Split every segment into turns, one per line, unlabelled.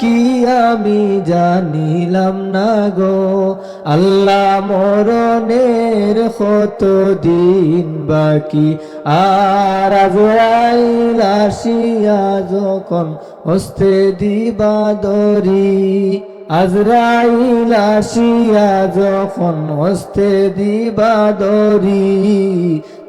বাকি আমি জানিলাম না গো? আল্লাহ মরণের দিন বাকি? আর আজরাইল আসিয়া যখন হস্তে দিবাদরি আজরাইল আসিয়া যখন হস্তে দিবাদরি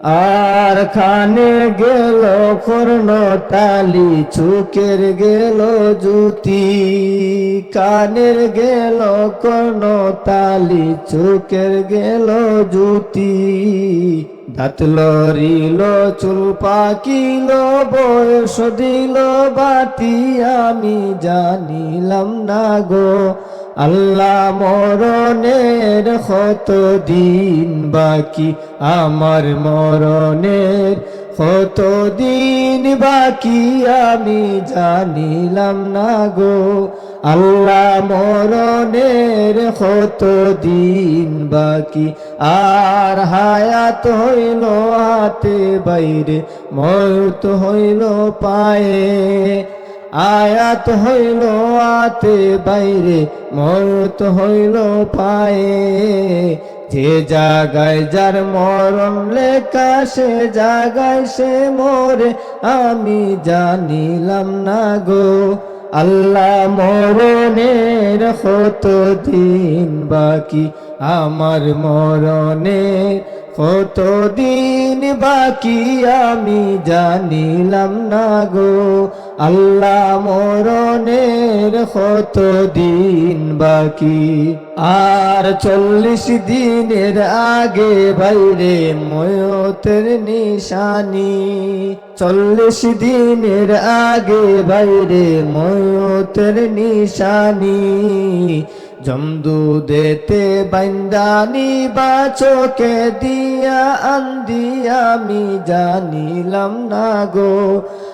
আর খানে গেল কর্ণ তালি চুকের গেল জুতি কানের গেল কর্ণ তালি চুকের গেল জুতি দাঁত লরিল, চুল পাকিল, বয়স দিল বাতি, আমি জানিলাম না গো আল্লাহ মরণের কত দিন বাকি? আমার মরণের কত দিন বাকি আমি জানিলাম না গো। আল্লাহ মরণের কত দিন বাকি? আর হায়াত হইল হাতে বাইরে মত হইল পায়ে। আয়াত হইল আতে বাইরে মরত হইল পায়ে। যে জাগায় যার মরণ লেখা, সে জাগায় সে মরে, আমি জানিলাম না গো, আল্লাহ মরণের কত দিন বাকি? আমার মরণের কত দিন বাকি? আমি জানিলাম না গো আল্লাহ মরণের কত দিন বাকি? আর চল্লিশ দিনের আগে বাইরে ময়তের নিশানি। চল্লিশ দিনের আগে বাইরে ময়তের নিশানি। জমদু দেতে বান্দানি বা চোখে দিয়া আন্দি আমি জানিলাম না গো।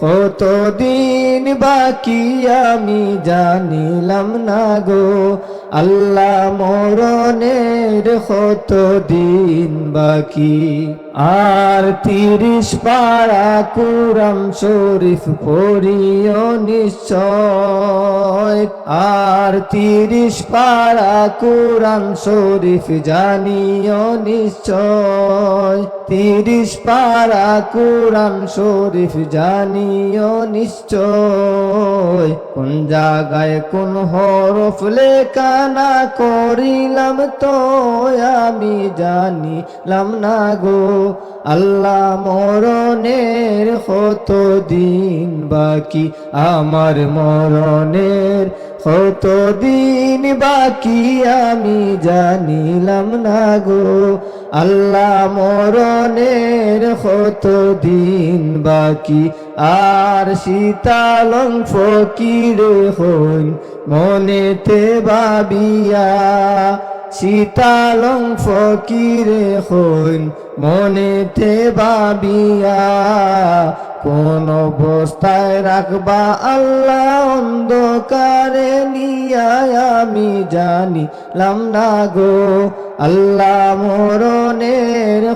কত দিন বাকি আমি জানিলাম না গো। আল্লাহ মরণের কত দিন বাকি? আর তিরিশ পাড়া কুরাম শরীফ পড়িও নিশ্চয়। আর তিরিশ পাড়া কুরাম শরীফ জানিও নিশ্চয়। তিরিশ পাড়া কুরাম শরীফ জানিও নিশ্চয়। কোন জায়গায় কোন হরফ লেখা না করিলাম তো আমি জানিলাম না গো। আল্লাহ মরণের কত দিন বাকি? আমার মরণের কত দিন বাকি? আমি জানিলাম না গো। আল্লাহ মরণের কত দিন বাকি? আর শীতালং ফকিরে হইন মনেতে বাবিয়া শীতালং ফকিরে হইন মনেতে বাবিয়া কোন অবস্থায় রাখবা আল্লাহ অন্ধকারে নিয়া, আমি জানিলাম না গো। আল্লাহ মরণের